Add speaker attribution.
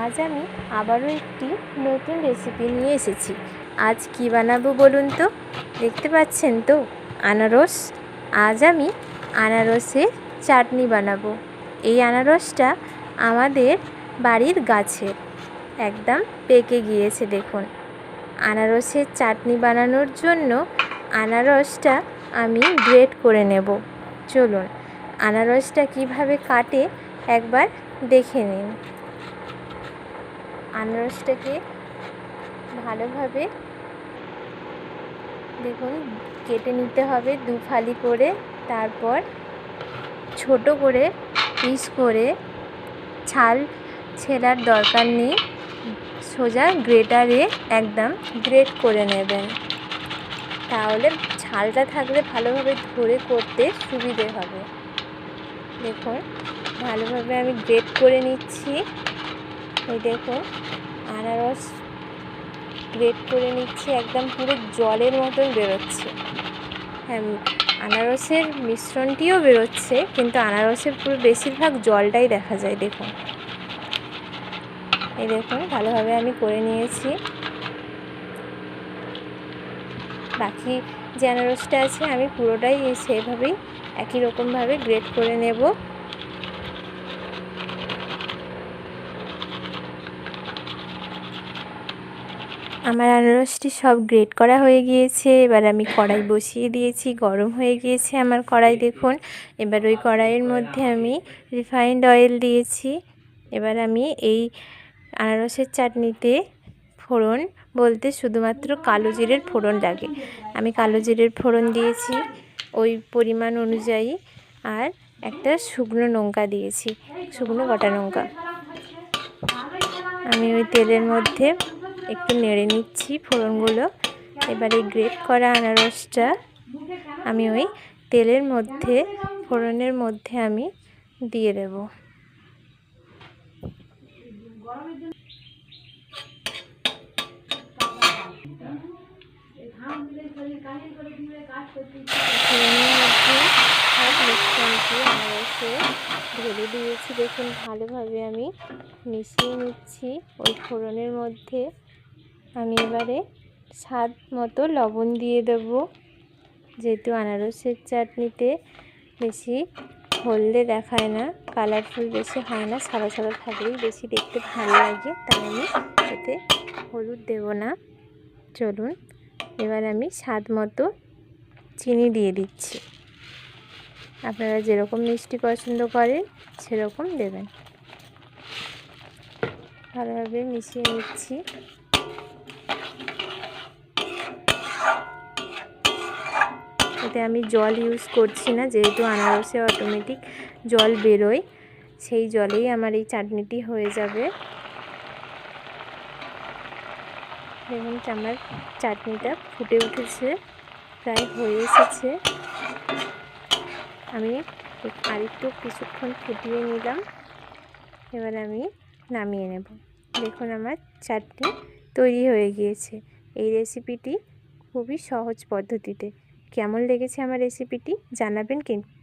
Speaker 1: আজ আমি আবারও একটি নতুন রেসিপি নিয়ে এসেছি। আজ কি বানাবো বলুন তো? দেখতে পাচ্ছেন তো? আনারস। আজ আমি আনারসের চাটনি বানাবো। এই আনারসটা আমাদের বাড়ির গাছের একদম পেকে গিয়েছে দেখুন। আনারসের চাটনি বানানোর জন্য আনারসটা আমি গ্রেট করে নেব। চলুন, আনারসটা কীভাবে কাটে একবার দেখে নিন। আনারসটাকে ভালোভাবে দেখুন, কেটে নিতে হবে দু ফালি করে। তারপর ছোট করে পিস করে ছাল ছেলার দরকার নেই। সোজা গ্রেটারে একদম গ্রেট করে নেবেন। তাহলে ছালটা থাকলে ভালোভাবে ধরে করতে সুবিধে হবে। দেখুন, ভালোভাবে আমি গ্রেট করে নিচ্ছি। এই দেখুন আনারস গ্রেট করে নিচ্ছি, একদম পুরো জলের মতন বেরোচ্ছে। হ্যাঁ আনারসের মিশ্রণটিও বেরোচ্ছে, কিন্তু আনারসের পুরো বেশিরভাগ জলটাই দেখা যায় দেখুন এই দেখুন ভালোভাবে আমি করে নিয়েছি। বাকি যে আনারসটা আছে, আমি পুরোটাই সেভাবেই একই রকমভাবে গ্রেট করে নেব। আমার আনারসটি সব গ্রেট করা হয়ে গিয়েছে। এবার আমি কড়াই বসিয়ে দিয়েছি। গরম হয়ে গিয়েছে আমার কড়াই, দেখুন। এবার ওই কড়াইয়ের মধ্যে আমি রিফাইন্ড অয়েল দিয়েছি। এবার আমি এই আনারসের চাটনিতে ফোড়ন বলতে শুধুমাত্র কালো জিরের ফোড়ন লাগে। আমি কালো জিরের ফোড়ন দিয়েছি, ওই পরিমাণ অনুযায়ী। আর একটা শুকনো লঙ্কা দিয়েছি, শুকনো গোটা লঙ্কা। আমি ওই তেলের মধ্যে একটু নেড়ে নিচ্ছি ফোড়নগুলো। এবারে গ্রেট করা আনারসটা আমি ওই তেলের মধ্যে, ফোড়নের মধ্যে আমি দিয়ে দেব। ঢেলে দিয়েছি। দেখুন, ভালোভাবে আমি মিশিয়ে নিচ্ছি ওই ফোড়নের মধ্যে। আমি এবারে স্বাদ মতো লবণ দিয়ে দেব। যেহেতু আনারসের চাটনিতে বেশি হলদে দেখায় না, কালারফুল বেশি হয় না, সাদা সাদা থাকলেই বেশি দেখতে ভালো লাগে, তাই আমি এতে হলুদ দেব না। চলুন, এবার আমি স্বাদ মতো চিনি দিয়ে দিচ্ছি। আপনারা যেরকম মিষ্টি পছন্দ করেন, সেরকম দেবেন। ভালোভাবে মিশিয়ে নিচ্ছি। এতে আমি জল ইউজ করছি না, যেহেতু আনারসে অটোমেটিক জল বেরোয়, সেই জলেই আমার এই চাটনিটি হয়ে যাবে। দেখুন আমার চাটনিটা ফুটে উঠেছে, প্রায় হয়ে এসেছে। আমি আরেকটু কিছুক্ষণ ফুটিয়ে নিলাম, এবার আমি নামিয়ে নেব। দেখুন আমার চাটনি তৈরি হয়ে গিয়েছে। এই রেসিপিটি খুবই সহজ পদ্ধতিতে। কেমন লেগেছে আমার রেসিপিটি জানাবেন কিন্তু